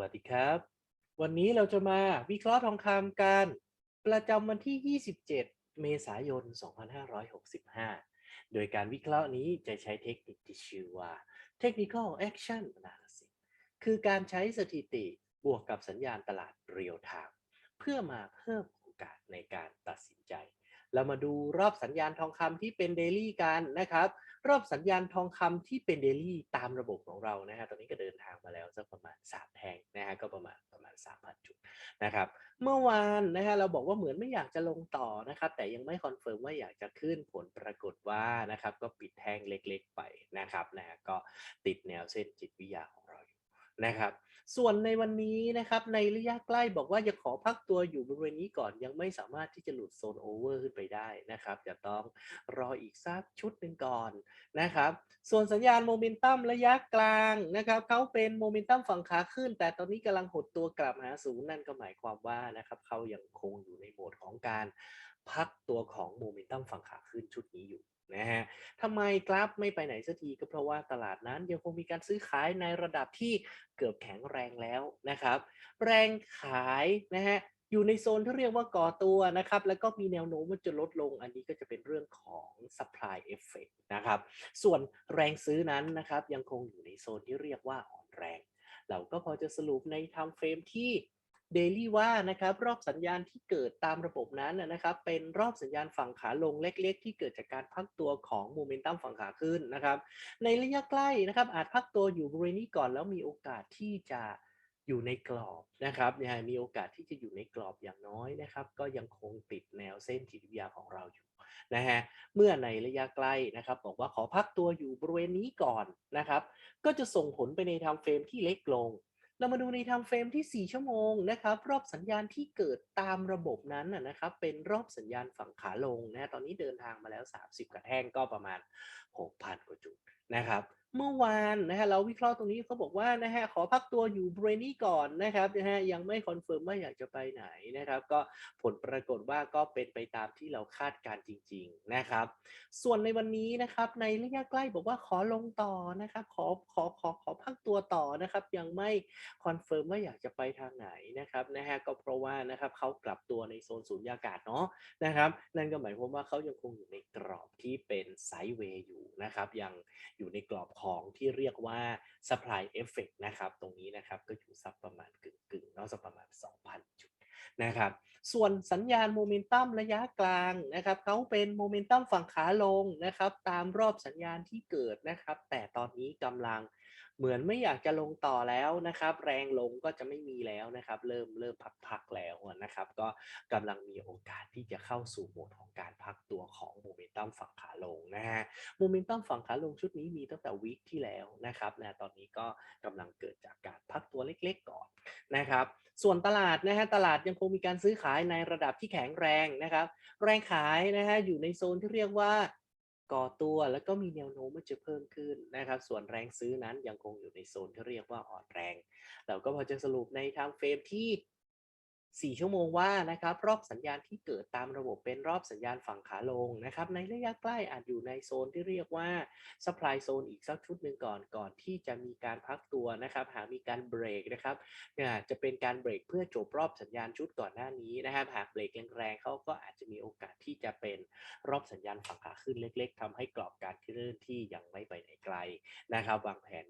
วัสดีครับ วันนี้เราจะมาวิเคราะห์ทองคำกัน ประจำวันที่ 27 เมษายน 2565 โดยการวิเคราะห์นี้จะใช้เทคนิคที่ชื่อว่า Technical Action Analysis คือการใช้สถิติบวกกับสัญญาณตลาดเรียลไทม์เพื่อมาเพิ่มโอกาสในการตัดสินใจ เรามาดูรอบสัญญาณทองคำที่เป็นเดลี่กันนะครับ รอบสัญญาณทองคำที่เป็นเดลี่ตามระบบของเรานะฮะตอนนี้ก็เดินทางมาแล้วสักประมาณ3แทงนะฮะก็ประมาณประมาณ3,000จุดนะครับ เมื่อวานนะฮะเราบอกว่าเหมือนไม่อยากจะลงต่อนะครับ แต่ยังไม่คอนเฟิร์มว่าอยากจะขึ้นผลปรากฏว่านะครับ ก็ปิดแท่งเล็กๆไปนะครับนะฮะก็ติดแนวเส้นจิตวิทยาของ นะครับ ส่วนในวันนี้นะครับในระยะใกล้บอกว่าจะขอพักตัวอยู่บริเวณนี้ก่อนยังไม่สามารถที่จะหลุดโซนโอเวอร์ขึ้นไปได้นะครับ จะต้องรออีกสักชุดหนึ่งก่อนนะครับ ส่วนสัญญาณโมเมนตัมระยะกลางนะครับเขาเป็นโมเมนตัมฝั่งขาขึ้น แต่ตอนนี้กำลังหดตัวกลับหาศูนย์นั่นก็หมายความว่านะครับเขายังคงอยู่ในโหมดของการพักตัวของโมเมนตัมฝั่งขาขึ้นชุดนี้อยู่ นะฮะทำไมกราฟไม่ไปไหนสักทีก็เพราะว่าตลาดนั้นยังคงมีการซื้อขายในระดับที่เกือบแข็งแรงแล้วนะครับ แรงขายนะฮะอยู่ในโซนที่เรียกว่าก่อตัวนะครับ แล้วก็มีแนวโน้มว่าจะลดลง อันนี้ก็จะเป็นเรื่องของ supply effect นะครับ ส่วนแรงซื้อนั้นนะครับยังคงอยู่ในโซนที่เรียกว่าอ่อนแรง เราก็พอจะสรุปใน time frame ที่ daily ว่านะครับรอบสัญญาณที่เกิดตามระบบนั้นนะครับเป็นรอบสัญญาณฝั่งขาลงเล็ก ๆ ที่เกิดจากการพักตัวของโมเมนตัมฝั่งขาขึ้นนะครับในระยะใกล้นะครับอาจพักตัวอยู่บริเวณนี้ก่อนแล้วมีโอกาสที่จะอยู่ในกรอบนะครับเนี่ยมีโอกาสที่จะอยู่ในกรอบอย่างน้อยนะครับ ก็ยังคงติดแนวเส้นจิตวิทยาของเราอยู่นะฮะเมื่อในระยะใกล้นะครับ บอกว่าขอพักตัวอยู่บริเวณนี้ก่อนนะครับ ก็จะส่งผลไปในไทม์เฟรมที่เล็กลง เรามาดูในไทม์เฟรมที่ 4 ชั่วโมงนะครับ รอบสัญญาณที่เกิดตามระบบนั้นนะนะครับ เป็นรอบสัญญาณฝั่งขาลงนะตอนนี้เดินทางมาแล้ว 30 กระแท่งก็ประมาณ 6,000 กว่าจุดนะครับ เมื่อวานนะฮะเราวิเคราะห์ตรงนี้เขาบอกว่านะฮะขอพักตัวอยู่บริเวณนี้ก่อนนะครับนะฮะยังไม่คอนเฟิร์มว่าอยากจะไปไหนนะครับ ก็ผลปรากฏว่าก็เป็นไปตามที่เราคาดการณ์จริง ๆนะครับ ส่วนในวันนี้นะครับในระยะใกล้บอกว่าขอลงต่อนะครับขอขอขอขอพักตัวต่อนะครับยังไม่คอนเฟิร์มว่าอยากจะไปทางไหนนะครับนะฮะก็เพราะว่านะครับเขากลับตัวในโซนสูญญากาศเนาะนะครับ นั่นก็หมายความว่าเขายังคงอยู่ในกรอบที่เป็นไซด์เวย์อยู่นะครับยังอยู่ในกรอบของที่เรียกว่า supply effect นะครับ ตรงนี้นะครับก็อยู่สักประมาณกึ่งๆเนาะสักประมาณ 2,000จุด นะครับส่วนสัญญาณโมเมนตัมระยะกลางนะครับเขาเป็นโมเมนตัมฝั่งขาลงนะครับตามรอบสัญญาณที่เกิดนะครับ แต่ตอนนี้กำลังเหมือนไม่อยากจะลงต่อแล้วนะครับ แรงลงก็จะไม่มีแล้วนะครับ เริ่มเริ่มพักๆแล้วนะครับ ก็กำลังมีโอกาสที่จะเข้าสู่โหมดของการพักตัวของโมเมนตัมฝั่งขาลงนะฮะโมเมนตัมฝั่งขาลงชุดนี้มีตั้งแต่วีคที่แล้วนะครับนะตอนนี้ก็กำลังเกิดจากการพักตัวเล็กๆก่อนนะครับ ส่วนตลาดนะฮะตลาดยังคงมีการซื้อขายในระดับที่แข็งแรงนะครับ แรงขายนะฮะอยู่ในโซนที่เรียกว่าก่อตัวแล้วก็มีแนวโน้มว่าจะเพิ่มขึ้นนะครับ ส่วนแรงซื้อนั้นยังคงอยู่ในโซนที่เรียกว่าอ่อนแรง เราก็พอจะสรุปในทางเฟรมที่ 4 ชั่วโมงว่านะครับรอบสัญญาณที่เกิดตามระบบเป็นรอบสัญญาณฝั่งขาลงนะครับในระยะใกล้อาจอยู่ในโซนที่เรียกว่า supply zone อีกสักชุดหนึ่งก่อนก่อนที่จะมีการพักตัวนะครับหากมีการเบรกนะครับเนี่ยจะเป็นการเบรกเพื่อจบรอบสัญญาณชุดก่อนหน้านี้นะครับหากเบรกแรงๆเขาก็อาจจะมีโอกาสที่จะเป็นรอบสัญญาณฝั่งขาขึ้นเล็ก ๆทำให้กรอบการเคลื่อนที่ยังไม่ไปไหนไกลนะครับวางแผน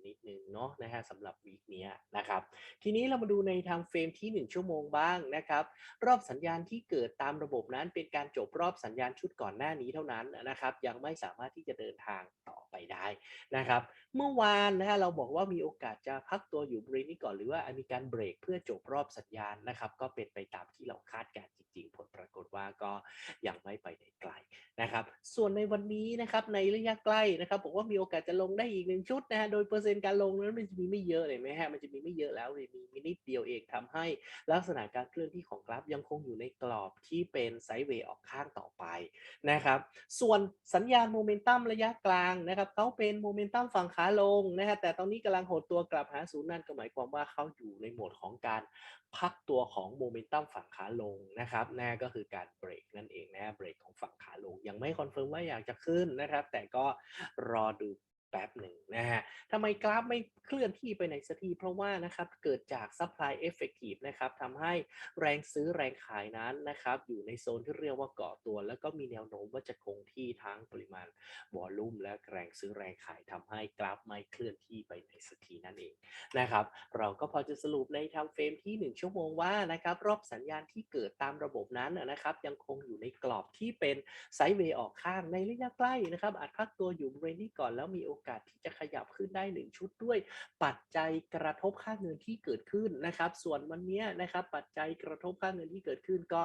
ฮะสำหรับวีคเนี้ยนะครับ ทีนี้เรามาดูในทางเฟรมที่ 1 ชั่วโมงบ้างนะครับ รอบสัญญาณที่เกิดตามระบบนั้นเป็นการจบรอบสัญญาณชุดก่อนหน้านี้เท่านั้นนะครับ ยังไม่สามารถที่จะเดินทางต่อไปได้นะครับ เมื่อวานนะฮะเราบอกว่ามีโอกาสจะพักตัวอยู่บริเวณนี้ก่อนหรือว่ามีการเบรกเพื่อจบรอบสัญญาณนะครับ ก็เป็นไปตามที่เราคาดการณ์จริง ๆ ผลปรากฏว่าก็ยังไม่ไปไหนไกลนะครับ ส่วนในวันนี้นะครับในระยะใกล้นะครับบอกว่ามีโอกาสจะลงได้อีกหนึ่งชุดนะฮะโดยเปอร์เซ็นต์การลงนั้นมันจะมีไม่เยอะเลยไหมฮะมันจะมีไม่เยอะแล้วเลยมีมินิดเดียวเองทำให้ลักษณะการเคลื่อนที่ของกราฟยังคงอยู่ในกรอบที่เป็นไซด์เวย์ออกข้างต่อไปนะครับ ส่วนสัญญาณโมเมนตัมระยะกลางนะครับเขาเป็นโมเมนตัมฝั่งขาลงนะฮะแต่ตอนนี้กำลังหดตัวกลับหาศูนย์นั่นก็หมายความว่าเขาอยู่ในโหมดของการพักตัวของโมเมนตัมฝั่งขาลงนะครับนั่นก็คือการเบรกนั่นเองนะเบรกของฝั่งขาลง ยังไม่คอนเฟิร์มว่าอยากจะขึ้นนะครับ แต่ก็รอดู แป๊บหนึ่งนะฮะทำไมกราฟไม่เคลื่อนที่ไปไหนสักทีเพราะว่านะครับเกิดจาก supply effective นะครับทำให้แรงซื้อแรงขายนั้นนะครับอยู่ในโซนที่เรียกว่าเกาะตัว แล้วก็มีแนวโน้มว่าจะคงที่ทั้งปริมาณวอลลุ่มและแรงซื้อแรงขายทำให้กราฟไม่เคลื่อนที่ไปไหนสักทีนั่นเองนะครับเราก็พอจะสรุปในทำเฟรมที่ 1 ชั่วโมงว่านะครับรอบสัญญาณที่เกิดตามระบบนั้นนะครับยังคงอยู่ในกรอบที่เป็นไซด์เวย์ออกข้างในระยะใกล้นะครับอาจพักตัวอยู่บริเวณนี้ก่อนแล้วมีโอกาสที่จะขยับขึ้นได้ 1 ชุดด้วย ปัจจัยกระทบค่าเงินที่เกิดขึ้นนะครับ ส่วนวันนี้นะครับปัจจัยกระทบค่าเงินที่เกิดขึ้นก็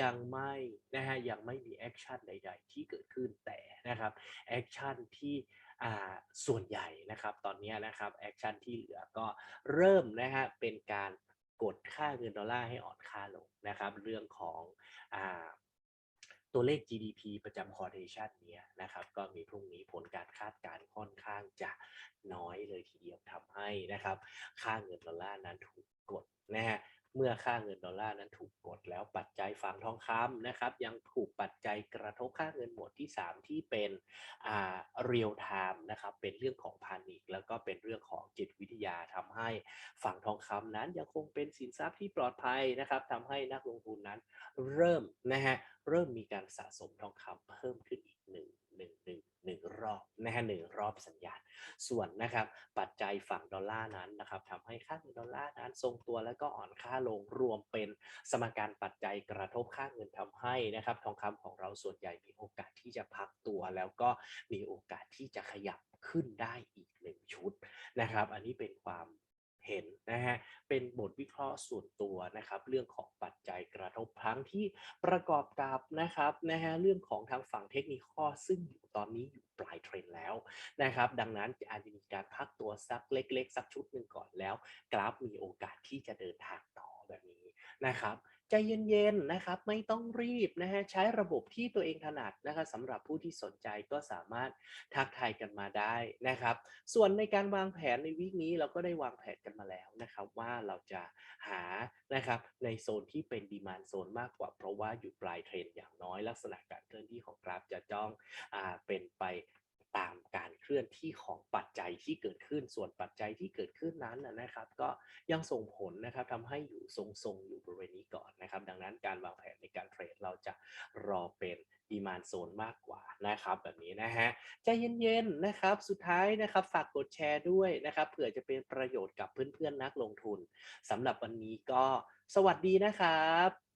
ยังไม่นะฮะยังไม่มีแอคชั่นใด ๆ ที่เกิดขึ้นแต่นะครับแอคชั่นที่อ่าส่วนใหญ่นะครับตอนนี้นะครับแอคชั่นที่เหลือก็เริ่มนะฮะเป็นการกดค่าเงินดอลลาร์ให้อ่อนค่าลงนะครับ เรื่องของอ่า ตัวเลข GDP ประจำคอร์เทชันเนี้ยนะครับ ก็มีพรุ่งนี้ผลการคาดการณ์ค่อนข้างจะน้อยเลยทีเดียวทำให้นะครับ ค่าเงินดอลลาร์นั้นถูกกดนะฮะ เมื่อค่าเงินดอลลาร์นั้นถูกกดแล้วปัจจัยฝั่งทองคำนะครับ ยังถูกปัจจัยกระทบค่าเงินหมวดที่ 3 ที่เป็นอ่าเรียลไทม์นะครับเป็นเรื่องของพานิกแล้วก็เป็นเรื่องของจิตวิทยาทำให้ฝั่งทองคำนั้นยังคงเป็นสินทรัพย์ที่ปลอดภัยนะครับทำให้นักลงทุนนั้นเริ่มนะฮะเริ่มมีการสะสมทองคำเพิ่มขึ้นอีกหนึ่งหนึ่งหนึ่ง หนึ่งรอบนะฮะหนึ่งรอบสัญญาณ ส่วนนะครับปัจจัยฝั่งดอลลาร์นั้นนะครับทำให้ค่าเงินดอลลาร์นั้นทรงตัวแล้วก็อ่อนค่าลงรวมเป็นสมการปัจจัยกระทบค่าเงินทำให้นะครับทองคำของเราส่วนใหญ่มีโอกาสที่จะพักตัวแล้วก็มีโอกาสที่จะขยับขึ้นได้อีกหนึ่งชุดนะครับ อันนี้เป็นความ เห็นนะฮะเป็นบทวิเคราะห์ส่วนตัวนะครับเรื่องของปัจจัยกระทบทั้งที่ประกอบกับนะครับนะฮะเรื่องของทางฝั่งเทคนิคอซึ่งอยู่ตอนนี้อยู่ปลายเทรนแล้วนะครับดังนั้นอาจจะมีการพักตัวสักเล็ก ๆ สักชุดหนึ่งก่อนแล้ว กราฟมีโอกาสที่จะเดินทางต่อแบบนี้นะครับ ใจเย็นๆนะครับไม่ต้องรีบนะฮะใช้ระบบที่ตัวเองถนัดนะครับสำหรับผู้ที่สนใจก็สามารถทักทายกันมาได้นะครับ ส่วนในการวางแผนในวีคนี้เราก็ได้วางแผนกันมาแล้วนะครับ ว่าเราจะหานะครับในโซนที่เป็นดีมานโซนมากกว่า เพราะว่าอยู่ปลายเทรนอย่างน้อยลักษณะการเคลื่อนที่ของกราฟจะจ้องอเป็นไป ตามการเคลื่อนที่ของปัจจัยที่เกิดขึ้น ส่วนปัจจัยที่เกิดขึ้นนั้นนะครับ ก็ยังส่งผลนะครับทำให้อยู่ทรงๆอยู่บริเวณนี้ก่อนนะครับ ดังนั้นการวางแผนในการเทรดเราจะรอเป็นดีมานโซนมากกว่านะครับ แบบนี้นะฮะใจเย็นๆนะครับ สุดท้ายนะครับฝากกดแชร์ด้วยนะครับเผื่อจะเป็นประโยชน์กับเพื่อนๆนักลงทุนสำหรับวันนี้ก็สวัสดีนะครับ